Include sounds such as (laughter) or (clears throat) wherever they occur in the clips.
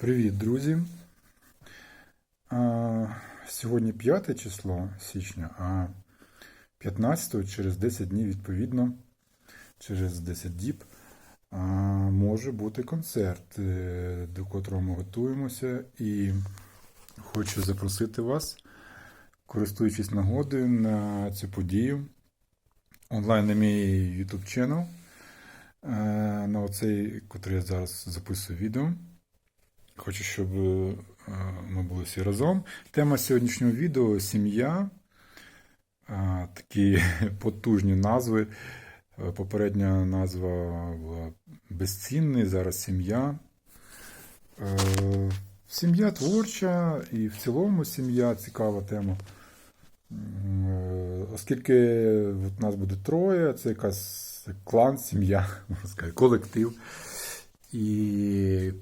Привіт, друзі. Сьогодні 5 число січня, а 15 через 10 днів, відповідно, через 10 діб може бути концерт, е, до котрого ми готуємося. І хочу запросити вас, користуючись нагодою на цю подію, онлайн на мій YouTube channel, е, на оцей, котрий я зараз записую відео. Хочу, щоб е, ми були всі разом. Тема сьогоднішнього відео сім'я. Такі (laughs) потужні назви. Е, Попередня назва була безцінний, зараз сім'я. Е, Сім'я творча і в цілому сім'я цікава тема. Оскільки от нас буде троє, це якась клан, сім'я, можна сказати, колектив. І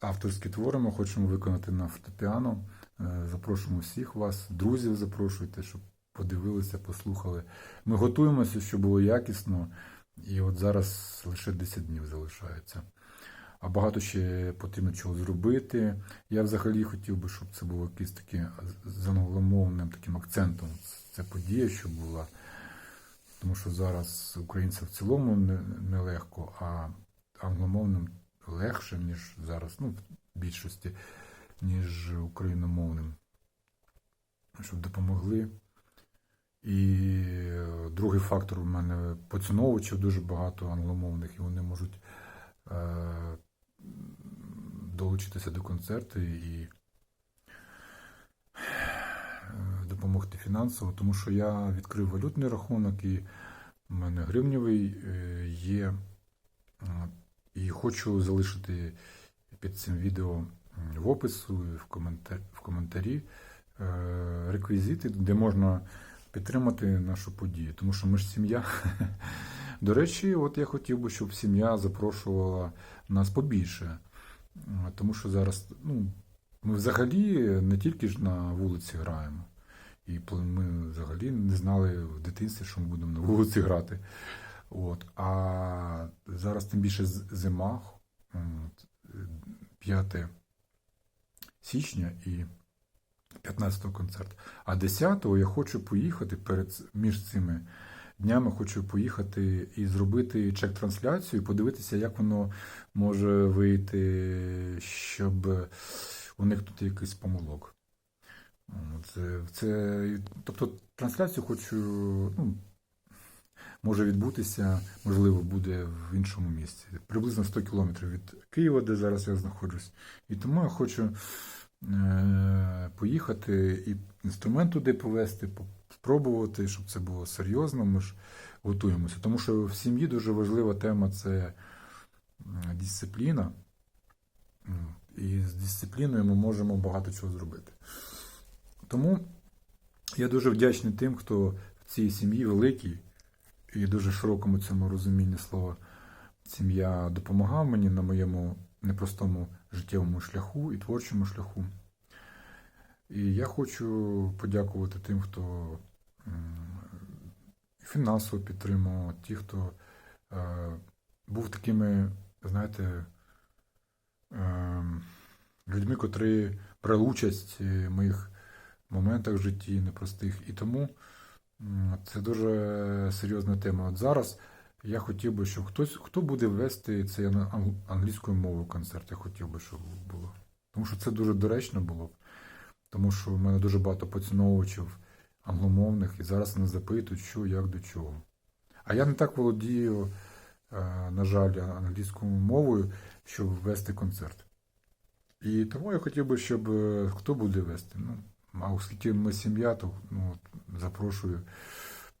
авторські твори ми хочемо виконати на фортепіано. Е, Запрошуємо всіх вас, друзів запрошуйте, щоб подивилися, послухали. Ми готуємося, щоб було якісно, і от зараз лише 10 днів залишається. А багато ще потрібно чого зробити. Я взагалі хотів би, щоб це було якийсь таке з англомовним таким акцентом. Ця подія, щоб була. Тому що зараз українцям в цілому не- нелегко, а англомовним легше, ніж зараз, ну, в більшості, ніж україномовним. Щоб допомогли. І е, другий фактор у мене поціновувачів дуже багато англомовних, і вони можуть е, долучитися до концерту і е, допомогти фінансово, тому що я відкрив валютний рахунок, і в мене гривневий е, є. І хочу залишити під цим відео в опису в коментарі, в коментарі е, реквізити, де можна підтримати нашу подію. Тому що ми ж сім'я. (laughs) До речі, от я хотів би, щоб сім'я запрошувала нас побільше. Е, Тому що зараз ну, ми взагалі не тільки ж на вулиці граємо. І ми взагалі не знали в дитинстві, що ми будемо на вулиці грати. От. А зараз тим більше зима, м, от, е, 5 січня і 15 концерт. А 10 я хочу поїхати перед між цими днями, хочу поїхати і зробити чек-трансляцію, подивитися, як воно може вийти, щоб уникнути якийсь помилок. Це, це, тобто трансляцію хочу, ну, може відбутися, можливо, буде в іншому місці. Приблизно 100 кілометрів від Києва, де зараз я знаходжусь. І тому я хочу е, поїхати і інструмент туди повезти, спробувати, щоб це було серйозно. Ми ж готуємося. Тому що в сім'ї дуже важлива тема це дисципліна. І з дисципліною ми можемо багато чого зробити. Тому я дуже вдячний тим, хто в цій сім'ї великій і дуже широкому цьому розумінні слова сім'я допомагав мені на моєму непростому життєвому шляху і творчому шляху. І я хочу подякувати тим, хто фінансово підтримував, ті, хто е, був такими, знаєте, е, людьми, котрі брали участь в моїх моментах в житті непростих. І тому це дуже серйозна тема. От зараз я хотів би, щоб хтось, хто буде вести цей ан- ан- англійською мовою концерт, я хотів би, щоб було. Тому що це дуже доречно було б. Тому що в мене дуже багато поціновувачів англомовних, і зараз вони запитують, що, як, до чого. А я не так володію, е, на жаль, англійською мовою, щоб вести концерт. І тому я хотів би, щоб е, хто буде вести. Ну, а оскільки ми сім'я, то ну, запрошую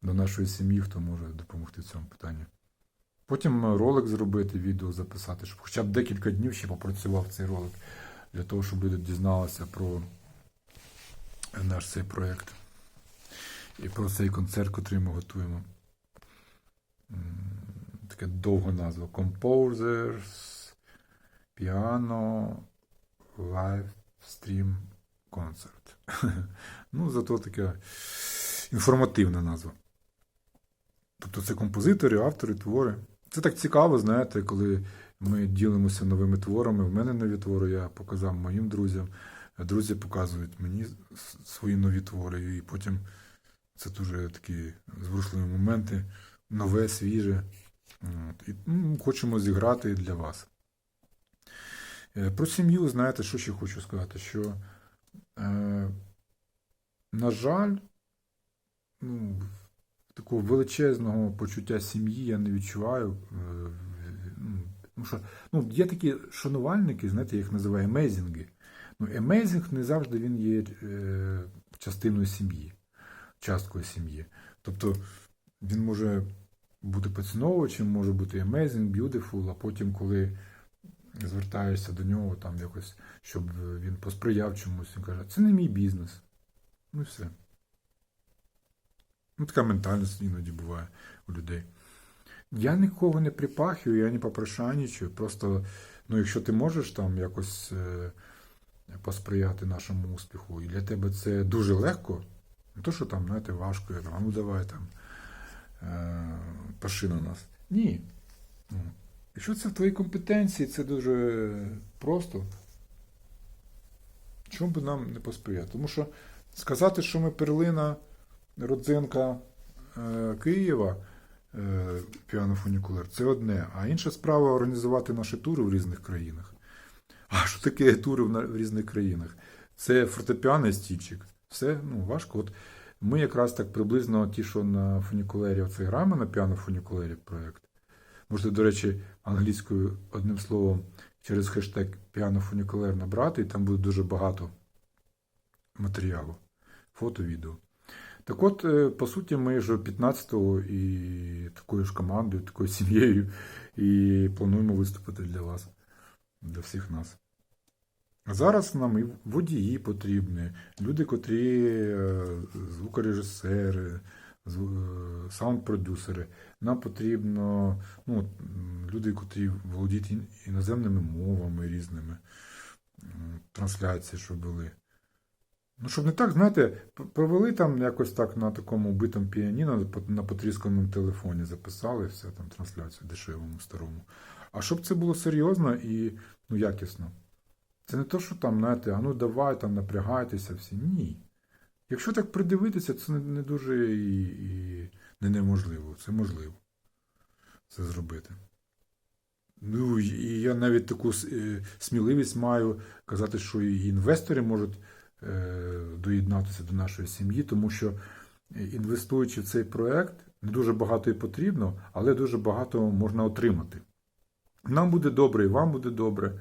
до нашої сім'ї, хто може допомогти в цьому питанні. Потім е, ролик зробити, відео записати, щоб хоча б декілька днів ще попрацював цей ролик, для того, щоб люди дізналися про наш цей проєкт і про цей концерт, який ми готуємо. Таке довга назва. Composers Piano Live Stream Concert. (laughs) ну, зато така інформативна назва. Тобто це композитори, автори, твори, Це так цікаво, знаєте, коли ми ділимося новими творами. В мене нові твори, я показав моїм друзям. Друзі показують мені свої нові твори, і потім це дуже такі зворушливі моменти, нове, свіже. І ну, хочемо зіграти для вас. Е, Про сім'ю, знаєте, що ще хочу сказати, що, на жаль, ну, такого величезного почуття сім'ї я не відчуваю. е, ну, що ну, є такі шанувальники, знаєте, я їх називаю емейзінги. Ну, емейзинг не завжди він є е, частиною сім'ї, часткою сім'ї. Тобто він може бути поціновувачем, може бути amazing, beautiful, а потім, коли звертаєшся до нього, там якось, щоб він посприяв чомусь, він каже, це не мій бізнес. Ну і все. Ну, така ментальність іноді буває у людей. Я нікого не припахую, я не попрошайничаю. Просто, ну, якщо ти можеш там якось е, посприяти нашому успіху, і для тебе це дуже легко, не то, що там, знаєте, важко, я там, ну давай там, е, паши на нас. Ні. Якщо це в твоїй компетенції, це дуже просто. Чому б нам не посприяти? Тому що сказати, що ми перлина, родзинка е, Києва, е, піанофунікулер, це одне. А інша справа організувати наші тури в різних країнах. А що таке тури в, різних країнах? Це фортепіано стільчик. Все ну, важко. От ми якраз так приблизно ті, що на фунікулері оце граємо на піанофунікулері проєкт. Можете, до речі, англійською одним словом через хештег піанофунікулер набрати, і там буде дуже багато матеріалу, фото, відео. Так от, е, по суті, ми вже 15-го і такою ж командою, такою сім'єю, і плануємо виступити для вас, для всіх нас. Зараз нам і водії потрібні, люди, котрі е, звукорежисери, зв- саунд-продюсери. Нам потрібно ну, люди, котрі володіють іноземними мовами різними, трансляції, щоб були. Ну, щоб не так, знаєте, провели там якось так на такому битому піаніно, на потрісканому телефоні записали все там трансляцію дешевому, старому. А щоб це було серйозно і ну, якісно. Це не то, що там, знаєте, а ну давай там напрягайтеся всі. Ні. Якщо так придивитися, це не, дуже і, і не неможливо. Це можливо це зробити. Ну, і я навіть таку е, сміливість маю казати, що і інвестори можуть е, доєднатися до нашої сім'ї, тому що інвестуючи в цей проект, не дуже багато і потрібно, але дуже багато можна отримати. Нам буде добре, і вам буде добре.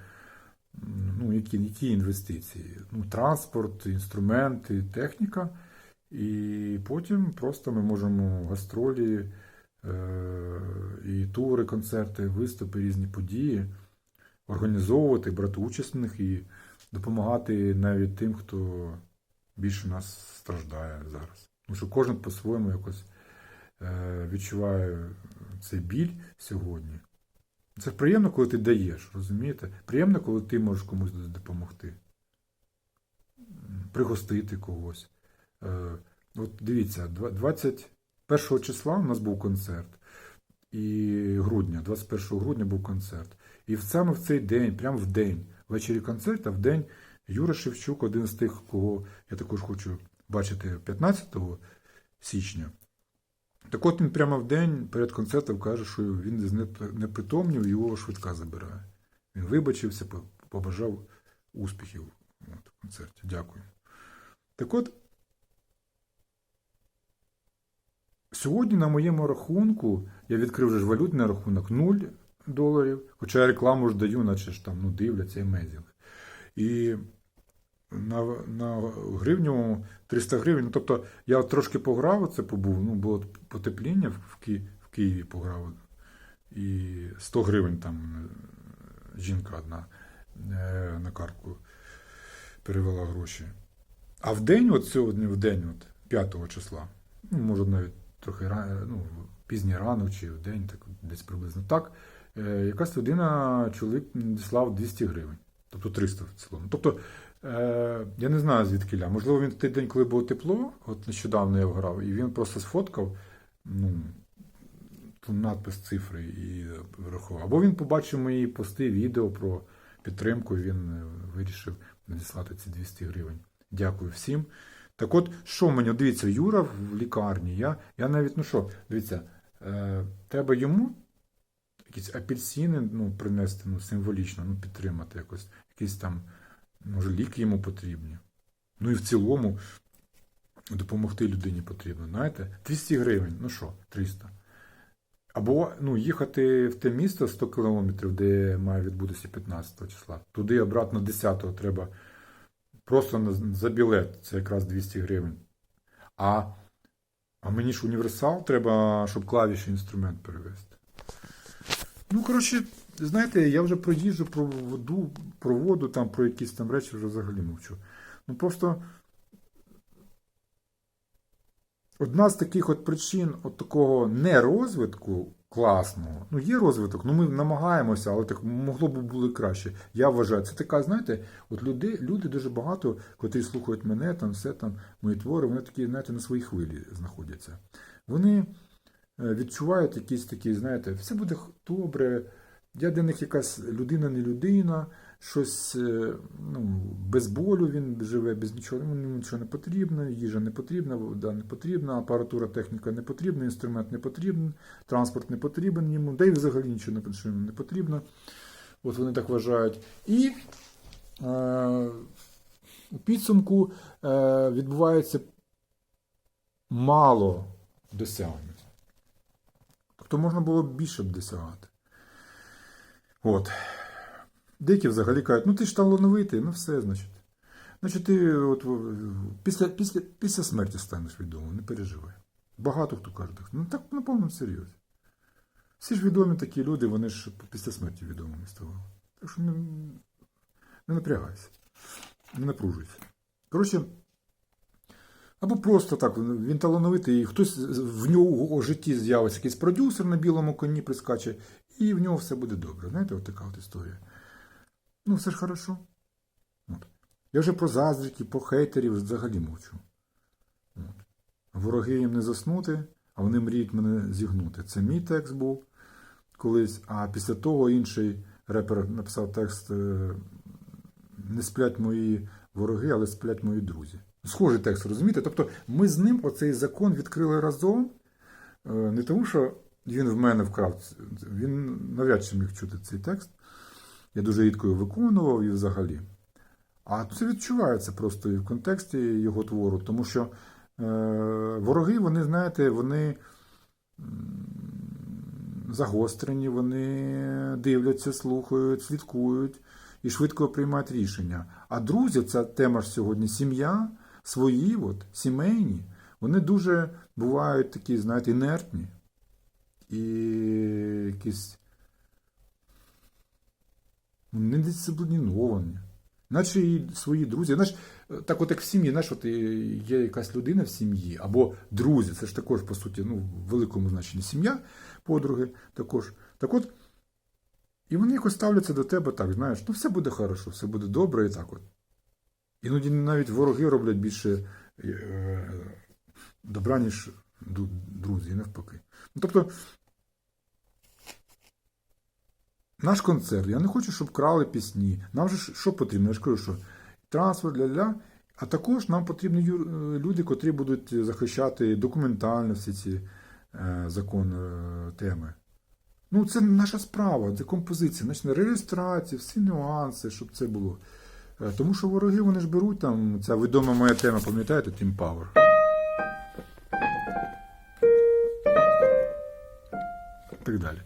Які, які інвестиції? Ну, транспорт, інструменти, техніка. І потім просто ми можемо гастролі, е, і тури, концерти, виступи, різні події організовувати, брати участь в них і допомагати навіть тим, хто більше нас страждає зараз. Тому що кожен по-своєму якось е, відчуває цей біль сьогодні. Це приємно, коли ти даєш, розумієте? Приємно, коли ти можеш комусь допомогти, пригостити когось. Е, От дивіться, 21 числа у нас був концерт, і грудня, 21 грудня був концерт. І саме в цей день, прямо в день, ввечері концерт, а в день Юра Шевчук, один з тих, кого я також хочу бачити 15 січня. Так от він прямо в день перед концертом каже, що він знеп- непритомнів, його швидка забирає. Він вибачився, побажав успіхів от, в концерті. Дякую. Так от, сьогодні на моєму рахунку, я відкрив вже валютний рахунок 0 доларів, хоча я рекламу ж даю, наче ж там ну, дивляться емейзінг. І на, на гривню 300 гривень. Ну, тобто я трошки пограв, це побув, ну, було потепління в, Ки, в Києві пограв. І 100 гривень там е, жінка одна е, на картку перевела гроші. А в день, от сьогодні, в день, от 5 числа, ну, може навіть трохи ра- ну, пізній ранок чи в день, так, десь приблизно так, е, якась людина, чоловік надіслав 200 гривень, тобто 300 в цілому. Тобто, е, я не знаю звідки. Можливо, він в той день, коли було тепло, от нещодавно я грав, і він просто сфоткав, ну, надпис цифри і врахував. Або він побачив мої пости, відео про підтримку, і він е, вирішив надіслати ці 200 гривень. Дякую всім. Так от, що мені, дивіться, Юра в лікарні, я, я навіть, ну що, дивіться, е, треба йому якісь апельсини ну, принести ну, символічно, ну, підтримати якось, якісь там, може, ліки йому потрібні. Ну і в цілому допомогти людині потрібно. Знаєте, 200 гривень, ну що, 300. Або ну, їхати в те місто 100 кілометрів, де має відбутися 15 числа. Туди обратно 10-го треба просто за білет, це якраз 200 гривень. А, а мені ж універсал треба, щоб клавіші інструмент перевести. Ну, коротше, знаєте, я вже про їжу, про воду, про воду, там, про якісь там речі вже взагалі мовчу. Ну просто одна з таких от причин от такого нерозвитку класного, ну є розвиток, ну ми намагаємося, але так могло б бути краще. Я вважаю, це така, знаєте, от люди, люди дуже багато, котрі слухають мене, там все там, мої твори, вони такі, знаєте, на своїй хвилі знаходяться. Вони е, відчувають якісь такі, знаєте, все буде добре. Я для них якась людина, не людина, щось е, ну, без болю він живе, без нічого, йому нічого не потрібно, їжа не потрібна, вода не потрібна, апаратура, техніка не потрібна, інструмент не потрібен, транспорт не потрібен йому, да й взагалі нічого не потрібно. Не потрібно. От вони так вважають. І е, у підсумку е, відбувається мало досягнень. Тобто можна було б більше б досягати. От. Деякі взагалі кажуть, ну ти ж талановитий, ну все, значить. Значить, ти от, після, після, після смерті станеш відомим, не переживай. Багато хто каже, ну так на повному серйозі. Всі ж відомі такі люди, вони ж після смерті відомими ставали. Так що не, не напрягайся, не напружуйся. Коротше, або просто так, він талановитий, і хтось в нього у житті з'явиться якийсь продюсер на білому коні прискаче, і в нього все буде добре. Знаєте, от така от історія. Ну, все ж хорошо. От. Я вже про заздриків, про хейтерів взагалі мовчу. От. Вороги їм не заснути, а вони мріють мене зігнути. Це мій текст був колись, а після того інший репер написав текст е, Не сплять мої вороги, але сплять мої друзі. Схожий текст, розумієте? Тобто ми з ним оцей закон відкрили разом, е, не тому, що він в мене вкрав, він навряд чи міг чути цей текст. Я дуже рідко його виконував і взагалі. А це відчувається просто і в контексті його твору, тому що е, вороги, вони, знаєте, вони загострені, вони дивляться, слухають, слідкують і швидко приймають рішення. А друзі, ця тема ж сьогодні сім'я, свої, от, сімейні, вони дуже бувають такі, знаєте, інертні і якісь недисципліновані. Наче і свої друзі. Знаєш, так от як в сім'ї, знаєш, от є якась людина в сім'ї, або друзі, це ж також, по суті, ну, в великому значенні сім'я, подруги також. Так от, і вони якось ставляться до тебе так, знаєш, ну все буде хорошо, все буде добре і так от. Іноді навіть вороги роблять більше е, добра, ніж друзі, і навпаки. Ну, тобто, наш концерт, я не хочу, щоб крали пісні. Нам же що потрібно? Я ж кажу, що трансфер, ля-ля. А також нам потрібні е, люди, котрі будуть захищати документально всі ці е, закон е, теми. Ну, це наша справа, це композиція, значить, реєстрація, всі нюанси, щоб це було. Е, Тому що вороги вони ж беруть там, ця відома моя тема, пам'ятаєте, Team Power. Так далі.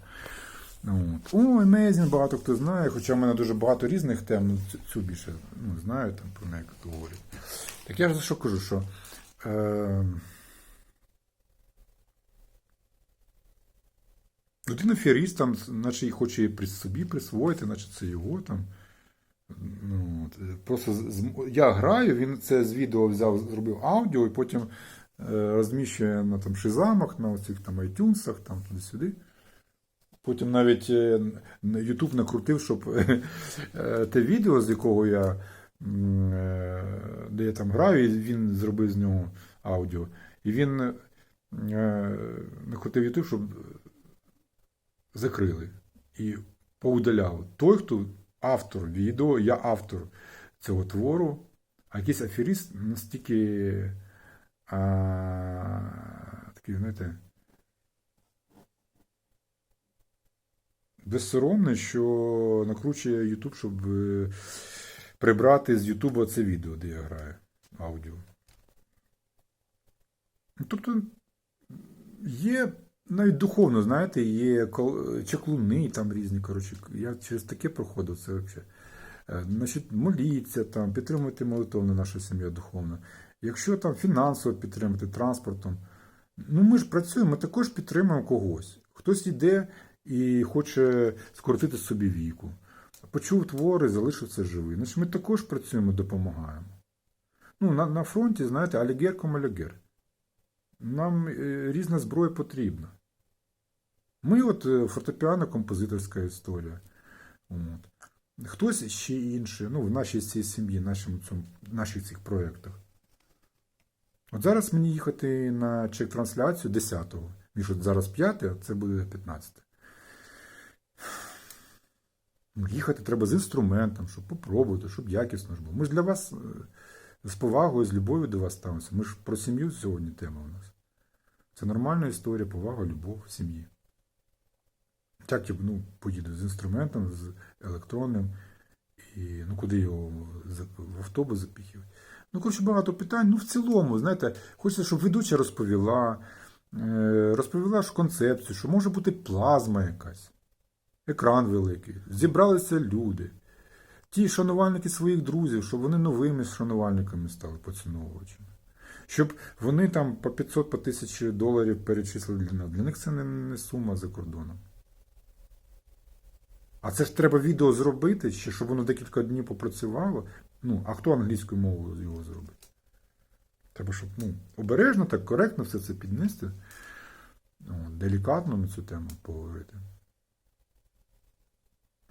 О, Amazing, багато хто знає, хоча в мене дуже багато різних тем, ну, цю, більше ну, знаю, там про неї говорять. Так я ж за що кажу, що. Е, людина фіаріст, там, наче її хоче при собі присвоїти, наче це його там. Ну, е, просто з- я граю, він це з відео взяв, зробив аудіо і потім е, розміщує на там шизамах, на оцих там iTunes, там туди-сюди. Потім навіть е, YouTube накрутив, щоб (laughs) е, те відео, з якого я е, де я там граю, і він зробив з нього аудіо. І він накрутив YouTube, щоб закрили і поудаляли. Той, хто автор відео, я автор цього твору, а якийсь аферіст настільки а, такий, знаєте, безсоромний, що накручує Ютуб, щоб е, прибрати з Ютуба це відео, де я граю аудіо. Тобто є навіть духовно, знаєте, є чаклуни там різні. Коротше, я через таке проходив це взагалі. Е, Значить, моліться там, підтримуйте молитовно нашу сім'ю духовно. Якщо там фінансово підтримати, транспортом. Ну ми ж працюємо, ми також підтримуємо когось. Хтось йде і хоче скоротити собі віку. Почув твори, залишився живий. Значить, ми також працюємо, допомагаємо. Ну, на, на фронті, знаєте, алігер ком алігер. Нам е, різна зброя потрібна. Ми от е, фортепіано композиторська історія. От. Хтось ще інший, ну, в нашій цій сім'ї, нашому цьому, наших цих проєктах. От зараз мені їхати на чек-трансляцію 10-го. Між от зараз 5, а це буде 15. Їхати треба з інструментом, щоб попробувати, щоб якісно ж було. Ми ж для вас е, з повагою, з любов'ю до вас ставимося. Ми ж про сім'ю сьогодні тема у нас. Це нормальна історія, повага, любов сім'ї. Так я ну, поїду з інструментом, з електронним, і ну, куди його в автобус запіхів. Ну, коротше, багато питань. Ну, в цілому, знаєте, хочеться, щоб ведуча розповіла, е, розповіла ж концепцію, що може бути плазма якась, екран великий, зібралися люди. Ті шанувальники своїх друзів, щоб вони новими шанувальниками стали поціновувачами. Щоб вони там по 500 по 1000 доларів перечислили для нас. Для них це не, сума за кордоном. А це ж треба відео зробити, ще щоб воно декілька днів попрацювало. Ну, а хто англійською мовою його зробить? Треба, щоб ну, обережно, так коректно все це піднести. Делікатно на цю тему поговорити.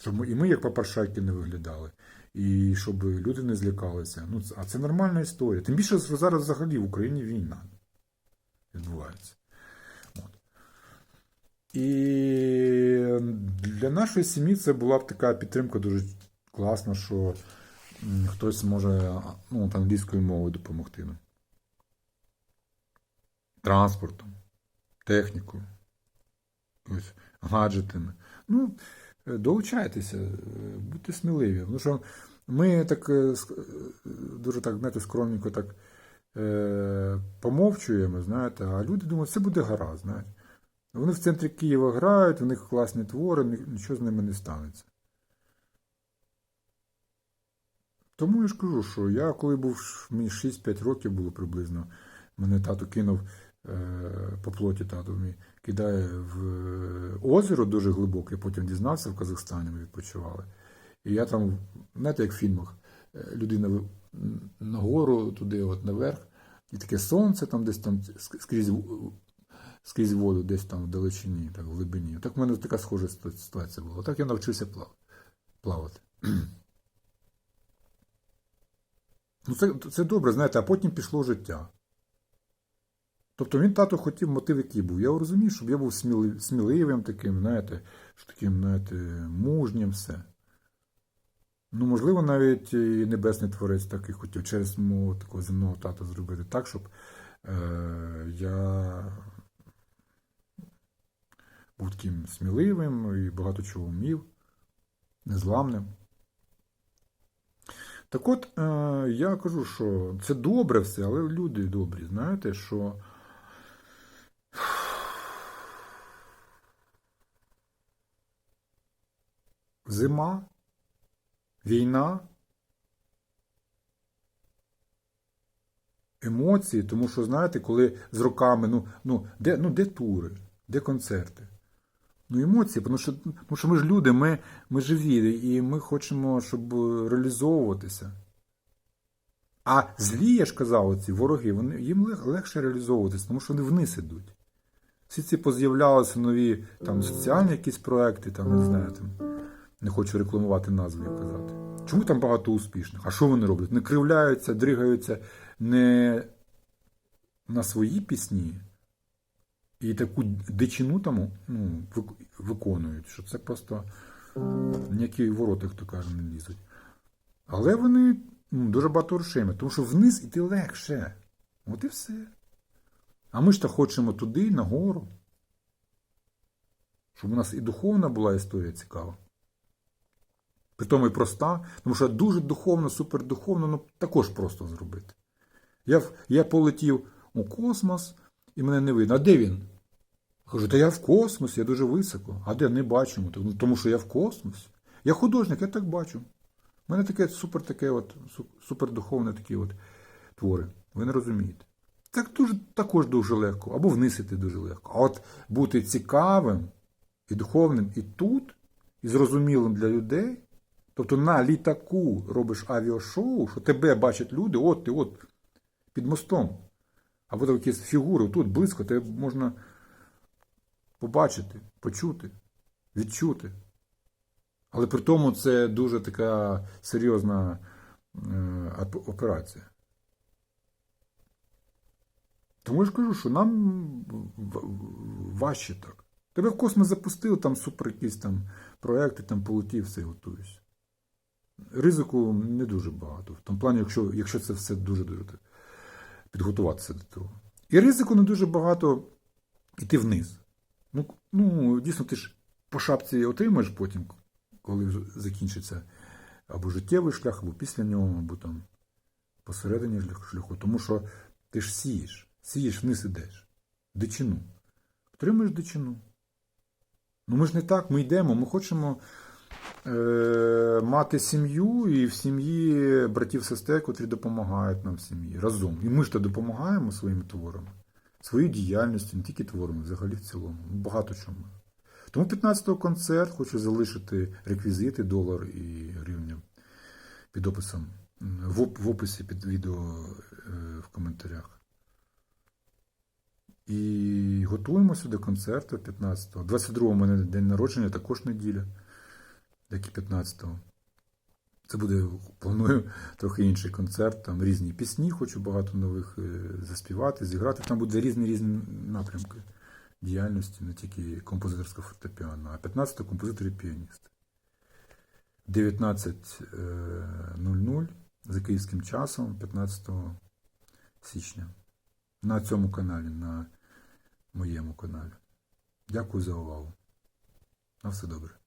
Щоб і ми, як папаршайки, не виглядали, і щоб люди не злякалися. Ну, а це нормальна історія. Тим більше зараз взагалі в Україні війна відбувається. От. І для нашої сім'ї це була б така підтримка дуже класна, що хтось може ну, англійською мовою допомогти нам. Транспортом, технікою, гаджетами. Ну, долучайтеся, е, будьте сміливі. Тому що ми так е, е, дуже так, знаєте, скромненько так е, помовчуємо, знаєте, а люди думають, все буде гаразд, знаєте. Вони в центрі Києва грають, у них класні твори, нічого з ними не станеться. Тому я ж кажу, що я коли був мені 6-5 років було приблизно, мене тато кинув е, по плоті тато мій, кидає в е, озеро дуже глибоке, потім дізнався в Казахстані, ми відпочивали. І я там, знаєте, як в фільмах, е, людина нагору, туди, от наверх, і таке сонце там десь там скрізь, скрізь воду, десь там в далечині, так, в глибині. Так в мене така схожа ситуація була. Так я навчився плавати. (clears throat) Ну, це, це добре, знаєте, а потім пішло життя. Тобто він тато хотів мотив, який був. Я розумію, щоб я був сміли- сміливим таким, знаєте, таким, знаєте, мужнім, все. Ну, можливо, навіть і Небесний Творець так і хотів через мого такого земного тата зробити так, щоб е, я був таким сміливим і багато чого вмів, незламним. Так от, е, я кажу, що це добре все, але люди добрі, знаєте, що. Зима, війна, емоції, тому що, знаєте, коли з роками, ну, ну, де, ну, де тури, де концерти? Ну, емоції, тому що, тому що ми ж люди, ми, ми живі, і ми хочемо, щоб реалізовуватися. А злі, я ж казав, ці вороги, вони, їм лег- легше реалізовуватися, тому що вони вниз ідуть. Всі ці поз'являлися нові там, соціальні якісь проекти, там, не знаю, там, не хочу рекламувати назви, як казати. Чому там багато успішних? А що вони роблять? Не кривляються, дригаються не на свої пісні, і таку дичину там ну, виконують, що це просто ніякі ворота, як то каже, не лізуть. Але вони ну, дуже багато мають, тому що вниз іти легше. От і все. А ми ж то хочемо туди, нагору. Щоб у нас і духовна була історія цікава. Притому і проста, тому що дуже духовно, супердуховно, ну також просто зробити. Я, я полетів у космос, і мене не видно. А де він? Кажу, та я в космосі, я дуже високо. А де не бачимо? «Ну, Тому що я в космосі. Я художник, я так бачу. У мене таке супер таке от, супердуховне такі от твори. Ви не розумієте. Так дуже, також дуже легко, або вниз іти дуже легко. А от бути цікавим і духовним і тут, і зрозумілим для людей. Тобто на літаку робиш авіашоу, що тебе бачать люди, от ти от під мостом. Або там якісь фігури, тут близько, тебе можна побачити, почути, відчути. Але при тому це дуже така серйозна е, операція. Тому я ж кажу, що нам важче так. Тебе в космос запустили, там супер якісь там проекти, там полетів, все готуєш. Ризику не дуже багато. В тому плані, якщо, якщо це все дуже дуже підготуватися до того. І ризику не дуже багато йти вниз. Ну, ну, дійсно, ти ж по шапці отримаєш потім, коли закінчиться або життєвий шлях, або після нього, або там посередині шляху. Тому що ти ж сієш, сієш вниз ідеш. Дичину. Отримаєш дичину. Ну ми ж не так, ми йдемо, ми хочемо мати сім'ю і в сім'ї братів сестер, котрі допомагають нам в сім'ї разом. І ми ж то допомагаємо своїми творами, своєю діяльністю, не тільки творами, взагалі в цілому. Багато чому. Тому 15-го концерт хочу залишити реквізити, долар і гривня під описом, в, описі під відео е, в коментарях. І готуємося до концерту 15-го. 22-го у мене день народження, також неділя, як і 15-го. Це буде, планую, трохи інший концерт, там різні пісні, хочу багато нових е, заспівати, зіграти. Там буде різні різні напрямки діяльності, не тільки композиторська фортепіано, а 15-го композитор і піаніст. 19.00 за київським часом, 15 січня. На цьому каналі, на моєму каналі. Дякую за увагу. На все добре.